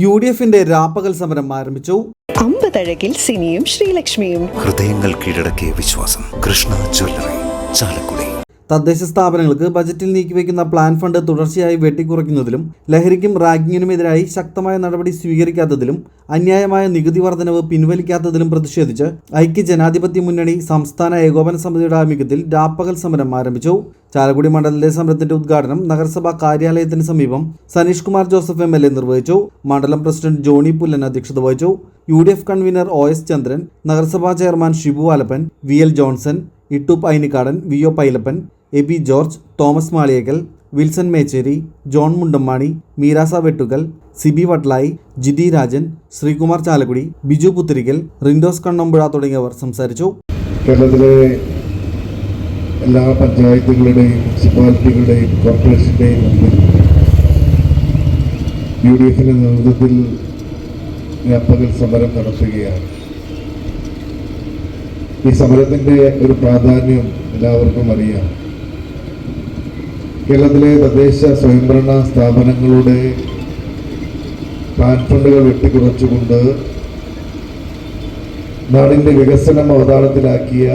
U D എഫിന്റെ രാപ്പകൽ സമരം ആരംഭിച്ചു. അമ്പതഴകിൽ സിനിയും ശ്രീലക്ഷ്മിയും. ഹൃദയങ്ങൾ കീഴടക്കിയ വിശ്വാസം. കൃഷ്ണ ജ്വല്ലറി ചാലക്കുടി. തദ്ദേശ സ്ഥാപനങ്ങൾക്ക് ബജറ്റിൽ നീക്കിവെക്കുന്ന പ്ലാൻ ഫണ്ട് തുടർച്ചയായി വെട്ടിക്കുറയ്ക്കുന്നതിലും ലഹരിക്കും റാഗിങ്ങിനുമെതിരായി ശക്തമായ നടപടി സ്വീകരിക്കാത്തതിലും അന്യായമായ നികുതി വർധനവ് പിൻവലിക്കാത്തതിലും പ്രതിഷേധിച്ച് ഐക്യ ജനാധിപത്യ മുന്നണി സംസ്ഥാന ഏകോപന സമിതിയുടെ ആഭിമുഖ്യത്തിൽ രാപ്പകൽ സമരം ആരംഭിച്ചു. ചാലക്കുടി മണ്ഡലത്തിലെ സമരത്തിന്റെ ഉദ്ഘാടനം നഗരസഭാ കാര്യാലയത്തിന് സമീപം Saneesh Kumar Joseph M L A നിർവഹിച്ചു. മണ്ഡലം പ്രസിഡന്റ് ജോണി പുല്ലൻ അധ്യക്ഷത വഹിച്ചു. U D F convener O S Chandran നഗരസഭാ chairman Shibu Alappan V L Johnson Ittu Painikkadan V O Pailappan A B George Thomas Maliyekkal Wilson Mecheri John Mundammani Meerasa Vettukal Sibi Vatlayi Jithi Rajan Sreekumar Chalakudy Biju Puthirikkal Rindos Kannampuzha തുടങ്ങിയവർ സംസാരിച്ചു. കേരളത്തിലെ എല്ലാ പഞ്ചായത്തുകളുടെയും മുനിസിപ്പാലിറ്റികളുടെയും കോർപ്പറേഷന്റെയും മുമ്പിൽ U D എഫിന്റെ നേതൃത്വത്തിൽ വ്യാപകൽ സമരം നടത്തുകയാണ്. ഈ സമരത്തിന്റെ ഒരു പ്രാധാന്യം എല്ലാവർക്കും അറിയാം. കേരളത്തിലെ തദ്ദേശ സ്വയംഭരണ സ്ഥാപനങ്ങളുടെ പാൻ ഫണ്ടുകൾ വെട്ടിക്കുറച്ചുകൊണ്ട് നാടിന്റെ വികസനം അവതാളത്തിലാക്കിയ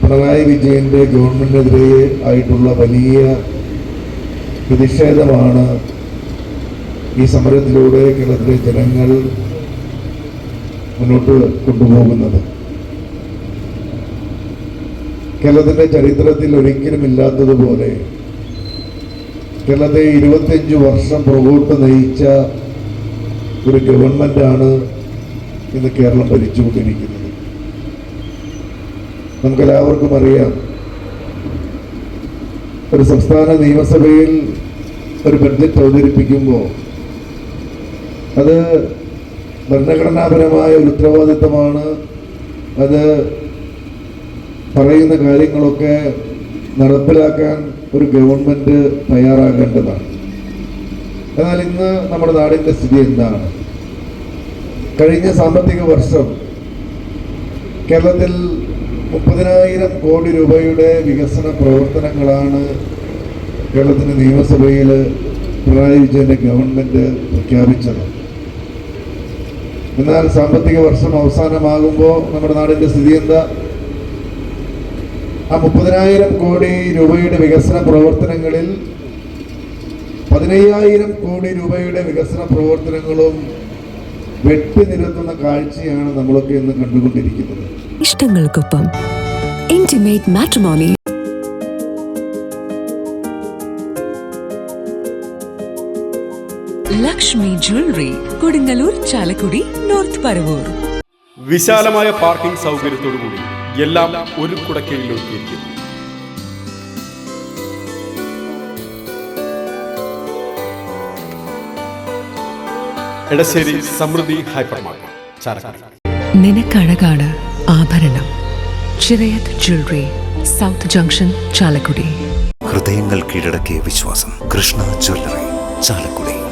പിണറായി വിജയന്റെ ഗവൺമെന്റിനെതിരെ ആയിട്ടുള്ള വലിയ പ്രതിഷേധമാണ് ഈ സമരത്തിലൂടെ കേരളത്തിലെ ജനങ്ങൾ മുന്നോട്ട് കൊണ്ടുപോകുന്നത്. കേരളത്തിന്റെ ചരിത്രത്തിൽ ഒരിക്കലും ഇല്ലാത്തതുപോലെ കേരളത്തെ ഇരുപത്തിയഞ്ച് വർഷം പുറകോട്ട് നയിച്ച ഒരു ഗവൺമെന്റാണ് ഇന്ന് കേരളം ഭരിച്ചുകൊണ്ടിരിക്കുന്നത്. നമുക്കെല്ലാവർക്കും അറിയാം ഒരു സംസ്ഥാന നിയമസഭയിൽ ഒരു ബഡ്ജറ്റ് അവതരിപ്പിക്കുമ്പോൾ അത് ഭരണഘടനാപരമായ ഒരു ഉത്തരവാദിത്തമാണ്. അത് പറയുന്ന കാര്യങ്ങളൊക്കെ നടപ്പിലാക്കാൻ ഒരു ഗവൺമെന്റ് തയ്യാറാകേണ്ടതാണ്. എന്നാൽ ഇന്ന് നമ്മുടെ നാടിന്റെ സ്ഥിതി എന്താണ്? കഴിഞ്ഞ സാമ്പത്തിക വർഷം കേരളത്തിൽ മുപ്പതിനായിരം കോടി രൂപയുടെ വികസന പ്രവർത്തനങ്ങളാണ് കേരളത്തിന്റെ നിയമസഭയിൽ പിണറായി വിജയന്റെ ഗവൺമെന്റ് പ്രഖ്യാപിച്ചത്. എന്നാൽ സാമ്പത്തിക വർഷം അവസാനമാകുമ്പോൾ നമ്മുടെ നാടിന്റെ സ്ഥിതി എന്താ? ആ മുപ്പതിനായിരം കോടി രൂപയുടെ വികസന പ്രവർത്തനങ്ങളിൽ പതിനയ്യായിരം കോടി രൂപയുടെ വികസന പ്രവർത്തനങ്ങളും വെട്ടി നിരത്തുന്ന കാഴ്ചയാണ് നമ്മളൊക്കെ ഇന്ന് കണ്ടുകൊണ്ടിരിക്കുന്നത്. ഇഷ്ടങ്ങൾക്കൊപ്പം intimate matrimony Lakshmi jewellery Kodungallur Chalakudy North Paravur. വിശാലമായ പാർക്കിംഗ് സൗകര്യത്തോടുകൂടി എല്ലാം ഒരു കുടക്കീഴിൽ എടശ്ശേരി സമൃദ്ധി ഹൈപ്പർ മാർക്കറ്റ് ചാലക്കുടി. നിനക്കഴകാണ് ആഭരണം. Chirayath jewellery south junction Chalakudy. ഹൃദയങ്ങൾ കീഴടക്കിയ വിശ്വാസം കൃഷ്ണ ജ്വല്ലറി ചാലക്കുടി.